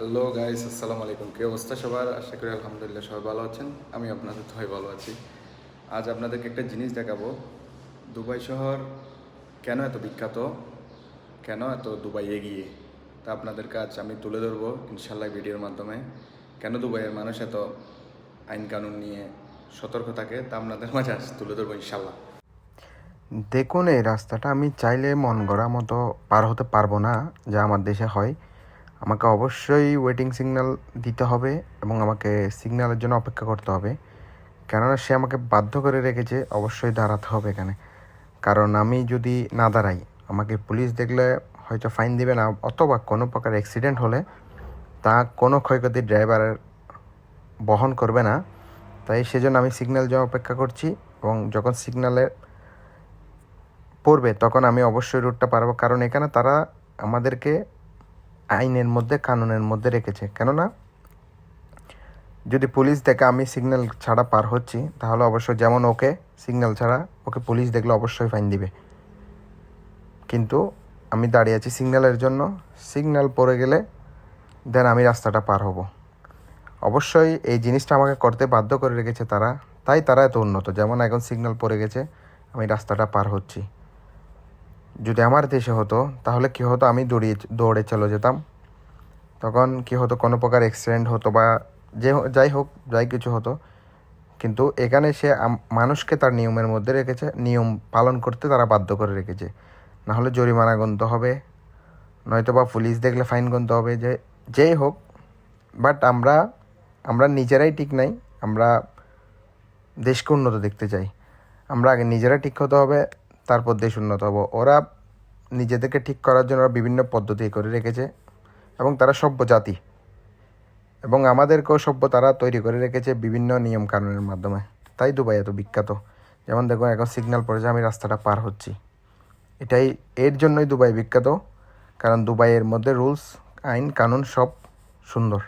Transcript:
Hello guys আসসালামু আলাইকুম। কী অবস্থা সবার? আশা করি আলহামদুলিল্লাহ সবাই ভালো আছেন। আমি আপনাদের তো ভালো আছি। আজ আপনাদেরকে একটা জিনিস দেখাবো। দুবাই শহর কেন এত বিখ্যাত? কেন এত দুবাই এগিয়ে? তা আপনাদের কাজ আমি তুলে ধরবো ইনশাল্লাহ ভিডিওর মাধ্যমে। কেন দুবাইয়ের মানুষ এত আইন কানুন নিয়ে সতর্ক থাকে, তা আপনাদের মাঝে আজ তুলে ধরবো ইনশাল্লাহ দেখুন, এই রাস্তাটা আমি চাইলে মন গড়া মতো পার হতে পারব না, যা আমার দেশে হয়। আমাকে অবশ্যই ওয়েটিং সিগন্যাল দিতে হবে এবং আমাকে সিগন্যালের জন্য অপেক্ষা করতে হবে। কেননা সে আমাকে বাধ্য করে রেখেছে, অবশ্যই দাঁড়াতে হবে এখানে। কারণ আমি যদি না দাঁড়াই, আমাকে পুলিশ দেখলে হয়তো ফাইন দেবে না, অথবা কোনো প্রকার অ্যাক্সিডেন্ট হলে তা কোনো ক্ষয়ক্ষতি ড্রাইভারের বহন করবে না। তাই সেজন্য আমি সিগন্যাল জন্য অপেক্ষা করছি এবং যখন সিগন্যালে পড়বে, তখন আমি অবশ্যই রুটটা পারব। কারণ এখানে তারা আমাদেরকে আইনের মধ্যে, কানুনের মধ্যে রেখেছে। কেননা, যদি পুলিশ দেখে আমি সিগন্যাল ছাড়া পার হচ্ছি, তাহলে অবশ্যই যেমন ওকে সিগন্যাল ছাড়া ওকে পুলিশ দেখলে অবশ্যই ফাইন দিবে। কিন্তু আমি দাঁড়িয়ে আছি সিগন্যালের জন্য সিগন্যাল পড়ে গেলে দেন আমি রাস্তাটা পার হব। অবশ্যই এই জিনিসটা আমাকে করতে বাধ্য করে রেখেছে তারা, তাই তারা এত উন্নত। যেমন এখন সিগন্যাল পড়ে গেছে, আমি রাস্তাটা পার হচ্ছি। যদি আমার দেশে হতো, তাহলে কী হতো? আমি দৌড়িয়ে দৌড়ে চলে যেতাম। তখন কী হতো? কোনো প্রকার অ্যাক্সিডেন্ট হতো বা যে যাই হোক, যাই কিছু হতো। কিন্তু এখানে সে মানুষকে তার নিয়মের মধ্যে রেখেছে। নিয়ম পালন করতে তারা বাধ্য করে রেখেছে। নাহলে জরিমানা গুনতে হবে। নয়তো বা পুলিশ দেখলে ফাইন গুনতে হবে যে, যেই হোক। বাট আমরা আমরা নিজেরাই ঠিক নাই। আমরা দেশকে উন্নত দেখতে চাই। আমরা আগে নিজেরা ঠিক হতে হবে। তারপর দেশ উন্নত হব ওরা নিজেদেরকে ঠিক করার জন্য ওরা বিভিন্ন পদ্ধতি করে রেখেছে এবং তারা সভ্য জাতি। এবং আমাদেরকেও সভ্য তারা তৈরি করে রেখেছে বিভিন্ন নিয়ম কানুনের মাধ্যমে। তাই দুবাই এত বিখ্যাত। যেমন দেখুন, এখন সিগন্যাল পড়েছে, আমি রাস্তাটা পার হচ্ছি। এটাই, এর জন্যই দুবাই বিখ্যাত। কারণ দুবাইয়ের মধ্যে রুলস, আইন, কানুন সব সুন্দর।